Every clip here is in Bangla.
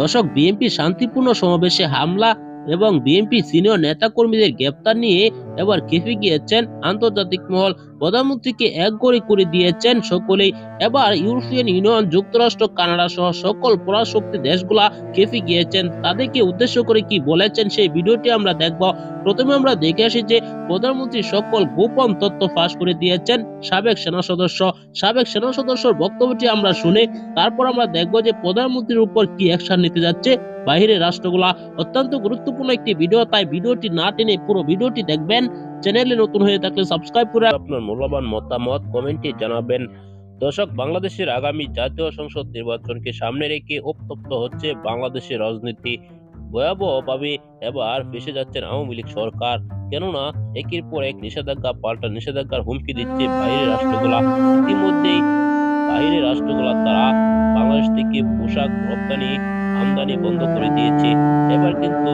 দর্শক, বিএনপি শান্তিপূর্ণ সমাবেশে হামলা এবং বিএনপি সিনিয়র নেতাকর্মীদের গ্রেপ্তার নিয়ে এবার খেপে গিয়েছেন আন্তর্জাতিক মহল। প্রধানমন্ত্রীকে এক গড়ি করে দিয়েছেন সকলেই। এবার ইউরোপিয়ান ইউনিয়ন, যুক্তরাষ্ট্র, কানাডা সহ সকল পরাশক্তি দেশগুলা খেপে গিয়েছেন। তাদেরকে উদ্দেশ্য করে কি বলেছেন সেই ভিডিওটি আমরা দেখব। প্রথমে আমরা দেখে আসি যে প্রধানমন্ত্রী সকল গোপন তথ্য ফাঁস করে দিয়েছেন সাবেক সেনা সদস্য। সাবেক সেনা সদস্যর বক্তব্যটি আমরা শুনে তারপর আমরা দেখব যে প্রধানমন্ত্রীর উপর কি অ্যাকশন নিতে যাচ্ছে বাহিরের রাষ্ট্রগুলা। অত্যন্ত গুরুত্বপূর্ণ একটি ভিডিও, তাই ভিডিওটি না টেনে পুরো ভিডিওটি দেখবেন। চ্যানেলে নতুন হয়ে থাকলে সাবস্ক্রাইব করে আপনার মূল্যবান মতামত কমেন্টে জানাবেন। দর্শক, বাংলাদেশের আগামী জাতীয় সংসদ নির্বাচনকে সামনে রেখে উত্তপ্ত হচ্ছে বাংলাদেশের রাজনীতি। ভয়াবহভাবে এবার ফেসে যাচ্ছেন আওয়ামী লীগ সরকার। কেননা, একের পর এক নিষেধাজ্ঞা, পাল্টা নিষেধাজ্ঞার হুমকি দিচ্ছে বাইরের রাষ্ট্রগুলা। ইতিমধ্যেই বাইরের রাষ্ট্রগুলা তারা বাংলাদেশ থেকে পোশাক রপ্তানি আমদানি বন্ধ করে দিয়েছে। এবার কিন্তু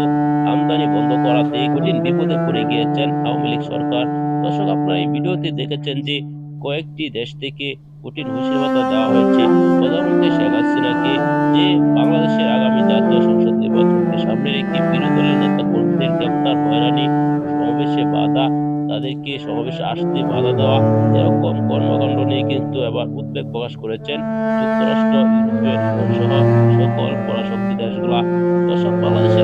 গিয়েছেন আওয়ামী লীগ সরকার। দর্শক, আপনারা এই ভিডিওতে দেখেছেন যে কয়েকটি দেশ থেকে কঠিন হুঁশিয়ারি দেওয়া হয়েছে। প্রধানমন্ত্রী শেখ হাসিনাকে যে বাংলাদেশের আগামী জাতীয় সংসদ নির্বাচনকে সামনে রেখে বিরোধী দলের নেতা কর্মীদের গ্রেপ্তার, হয়রানি, সমাবেশে বাধা, তাদেরকে সমাবেশে আসতে বাধা দেওয়া, এরকম কর্মকাণ্ড নিয়ে কিন্তু এবার উদ্বেগ প্রকাশ করেছেন যুক্তরাষ্ট্র ইউনিয়ন সহ সকল পরাশক্তি দেশগুলা। দর্শক বাংলাদেশের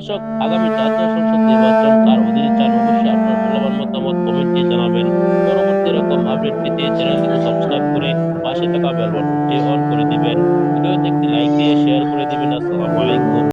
দর্শক, আগামী জাতীয় সংসদ নির্বাচন তার অধীনে চান অবশ্যই আপনার মূল্যবান মতামত কমেন্টে জানাবেন। পরবর্তী রকম আপডেট পেতে চ্যানেলটিকে সাবস্ক্রাইব করে পাশে থাকা বেল বাটনটি অন করে দিবেন।